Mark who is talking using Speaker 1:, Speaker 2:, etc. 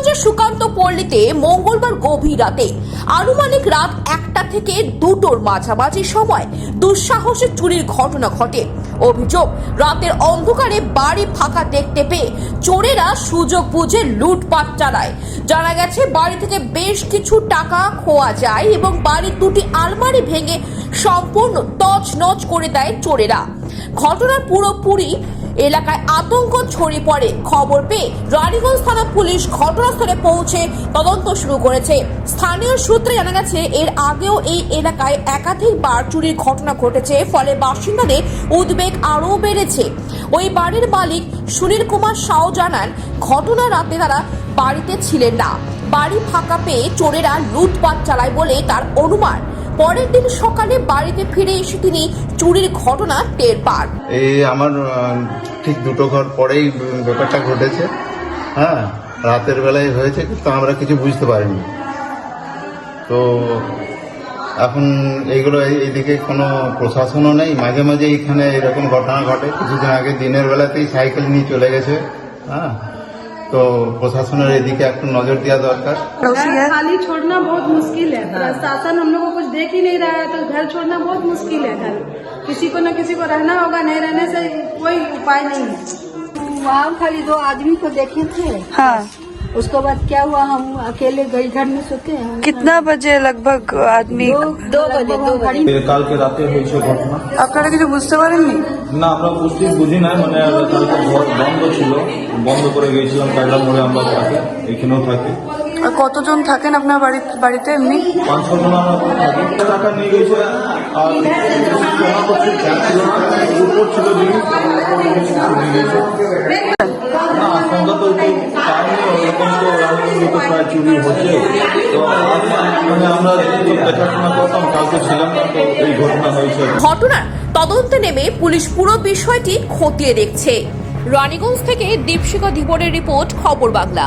Speaker 1: রানীগঞ্জের সুকান্ত পল্লীতে মঙ্গলবার গভীর রাতে আনুমানিক রাত একটা থেকে দুটোর মাঝামাঝি সময় দুঃসাহসে চুরির ঘটনা ঘটে। অভিযোগ, রাতের অন্ধকারে বাড়ি ফাঁকা দেখতে পেয়ে চোরেরা সুযোগ বুঝে লুটপাট চালায়। জানা গেছে, বাড়ি থেকে বেশ কিছু টাকা খোয়া যায় এবং বাড়ির দুটি আলমারি ভেঙে সম্পূর্ণ তছনছ করে দেয় চোরেরা। ঘটনার পুরোপুরি এলাকায় আতঙ্ক ছড়িয়ে পড়ে। খবর পেয়ে রানীগঞ্জ থানা পুলিশ ঘটনাস্থলে পৌঁছে তদন্ত শুরু করেছে। স্থানীয় সূত্রে জানা গেছে, এর আগেও এই এলাকায় একাধিকবার চুরির ঘটনা ঘটেছে, ফলে বাসিন্দাদের উদ্বেগ আরও বেড়েছে। ওই বাড়ির মালিক সুনীল কুমার সাও জানান, ঘটনা রাতে তারা বাড়িতে ছিলেন না। বাড়ি ফাঁকা পেয়ে চোরেরা লুটপাট চালায় বলে তার অনুমান। পরের দিন সকালে বাড়িতে ফিরে এসে তিনি চুরির ঘটনা টের পান।
Speaker 2: এই আমার ঠিক দুটো ঘর পরেই ব্যাপারটা ঘটেছে। হ্যাঁ রাতের বেলায় হয়েছে, কিন্তু আমরা কিছু বুঝতে পারিনি। তো এখন এইগুলো এই- এইদিকে কোনো প্রশাসনও নেই। মাঝে মাঝে এখানে এরকম ঘটনা ঘটে। কিছুদিন আগে দিনের বেলাতেই সাইকেল নিয়ে চলে গেছে। হ্যাঁ তো প্রশাসনের এদিকে একটু নজর দেওয়া দরকার
Speaker 3: घर खाली छोड़ना बहुत मुश्किल है प्रशासन हम लोग को कुछ देख ही नहीं रहा है तो घर छोड़ना बहुत मुश्किल है घर किसी को न किसी को रहना होगा नहीं रहने से कोई उपाय नहीं है
Speaker 4: वहाँ खाली दो आदमी को देखे थे
Speaker 5: हाँ
Speaker 4: उसके बाद क्या हुआ हम अकेले गई घर में सोते हैं
Speaker 5: कितना बजे लगभग आदमी
Speaker 4: दो दो बजे दो बजे
Speaker 6: এ কালকে রাতে হয়েছে ঘটনা
Speaker 5: আপনারা কিছু বুঝতে পারেননি
Speaker 6: না আমরা বুঝতে বুঝি নাই মানে কালকে ঘর বন্ধ ছিল বন্ধ করে গিয়েছিলাম কাজলা মোড়ে আমরা থাকি এখানেও থাকি
Speaker 5: আর কতজন থাকেন আপনার বাড়ি বাড়িতে এমনি
Speaker 6: পাঁচ ছ জন আমরা থাকি টাকা নিয়ে গেছে আর আমার কাছে ব্যাগ ছিল না উপর ছিল চুরি হচ্ছে। মানে আমরা দেখাশোনা করতাম, কালকে ছিলাম না এই ঘটনা হয়েছে।
Speaker 1: ঘটনার তদন্তে নেমে পুলিশ পুরো বিষয়টি খতিয়ে দেখছে। রানীগঞ্জ থেকে দীপশিখা ধীবরের রিপোর্ট, খবর বাংলা।